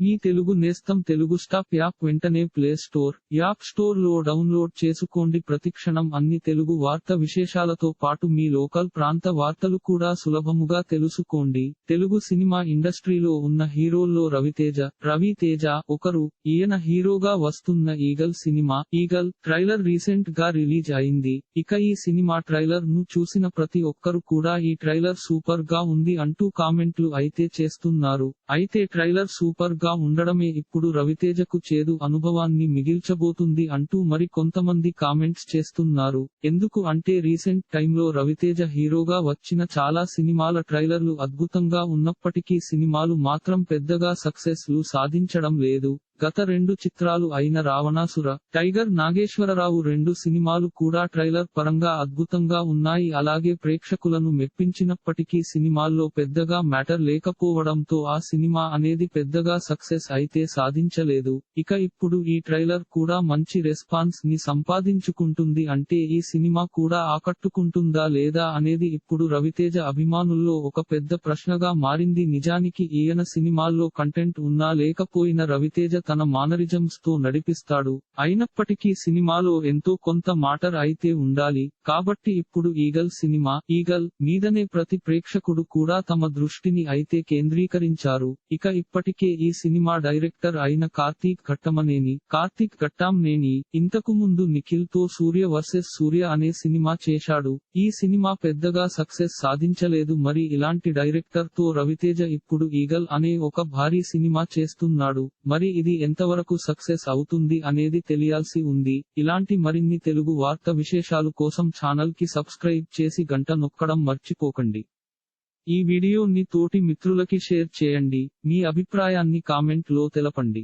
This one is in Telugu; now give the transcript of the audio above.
మీ తెలుగు నేస్తం తెలుగు స్టాప్ యాప్ వెంటనే ప్లే స్టోర్ యాప్ స్టోర్లో డౌన్లోడ్ చేసుకోండి. ప్రతిక్షణం అన్ని తెలుగు వార్త విశేషాలతో పాటు మీ లోకల్ ప్రాంత వార్తలు కూడా సులభముగా తెలుసుకోండి. తెలుగు సినిమా ఇండస్ట్రీలో ఉన్న హీరోల్లో రవితేజ రవితేజ ఒకరు ఈయన హీరోగా వస్తున్న ఈగల్ సినిమా ఈగల్ ట్రైలర్ రీసెంట్గా రిలీజ్ అయింది. ఇక ఈ సినిమా ట్రైలర్ను చూసిన ప్రతి ఒక్కరు కూడా ఈ ట్రైలర్ సూపర్గా ఉంది అంటూ కామెంట్లు అయితే చేస్తున్నారు. అయితే ట్రైలర్ సూపర్గా ఉండడమే ఇప్పుడు రవితేజకు చేదు అనుభవాన్ని మిగిల్చబోతుంది అంటూ మరి కొంతమంది కామెంట్స్ చేస్తున్నారు. ఎందుకు అంటే రీసెంట్ టైంలో రవితేజ హీరోగా వచ్చిన చాలా సినిమాల ట్రైలర్లు అద్భుతంగా ఉన్నప్పటికీ సినిమాలు మాత్రం పెద్దగా సక్సెస్లు సాధించడం లేదు. గత రెండు చిత్రాలు అయిన రావణాసుర టైగర్ నాగేశ్వరరావు రెండు సినిమాలు కూడా ట్రైలర్ పరంగా అద్భుతంగా ఉన్నాయి. అలాగే ప్రేక్షకులను మెప్పించినప్పటికీ సినిమాల్లో పెద్దగా మ్యాటర్ లేకపోవడంతో ఆ సినిమా అనేది పెద్దగా సక్సెస్ అయితే సాధించలేదు. ఇక ఇప్పుడు ఈ ట్రైలర్ కూడా మంచి రెస్పాన్స్ని సంపాదించుకుంటుంది అంటే ఈ సినిమా కూడా ఆకట్టుకుంటుందా లేదా అనేది ఇప్పుడు రవితేజ అభిమానుల్లో ఒక పెద్ద ప్రశ్నగా మారింది. నిజానికి ఈయన సినిమాల్లో కంటెంట్ ఉన్నా లేకపోయినా రవితేజ తన మానరిజమ్స్తో నడిపిస్తాడు. అయినప్పటికీ సినిమాలో ఎంతో కొంత మాటర్ అయితే ఉండాలి. కాబట్టి ఇప్పుడు ఈగల్ సినిమా ఈగల్ మీదనే ప్రతి ప్రేక్షకుడు కూడా తమ దృష్టిని అయితే కేంద్రీకరించారు. ఇక ఇప్పటికే ఈ సినిమా డైరెక్టర్ అయిన కార్తీక్ ఘట్టమనేని కార్తీక్ ఘట్టాంనేని ఇంతకు ముందు నిఖిల్తో సూర్య వర్సెస్ సూర్య అనే సినిమా చేశాడు. ఈ సినిమా పెద్దగా సక్సెస్ సాధించలేదు. మరి ఇలాంటి డైరెక్టర్తో రవితేజ ఇప్పుడు ఈగల్ అనే ఒక భారీ సినిమా చేస్తున్నాడు. మరి ఇది ఎంతవరకు సక్సెస్ అవుతుంది అనేది తెలియాల్సి ఉంది. ఇలాంటి మరిన్ని తెలుగు వార్త విశేషాలు కోసం ఛానల్కి సబ్స్క్రైబ్ చేసి గంట నొక్కడం మర్చిపోకండి. ఈ వీడియోని తోటి మిత్రులకి షేర్ చేయండి. మీ అభిప్రాయాన్ని కామెంట్లో తెలపండి.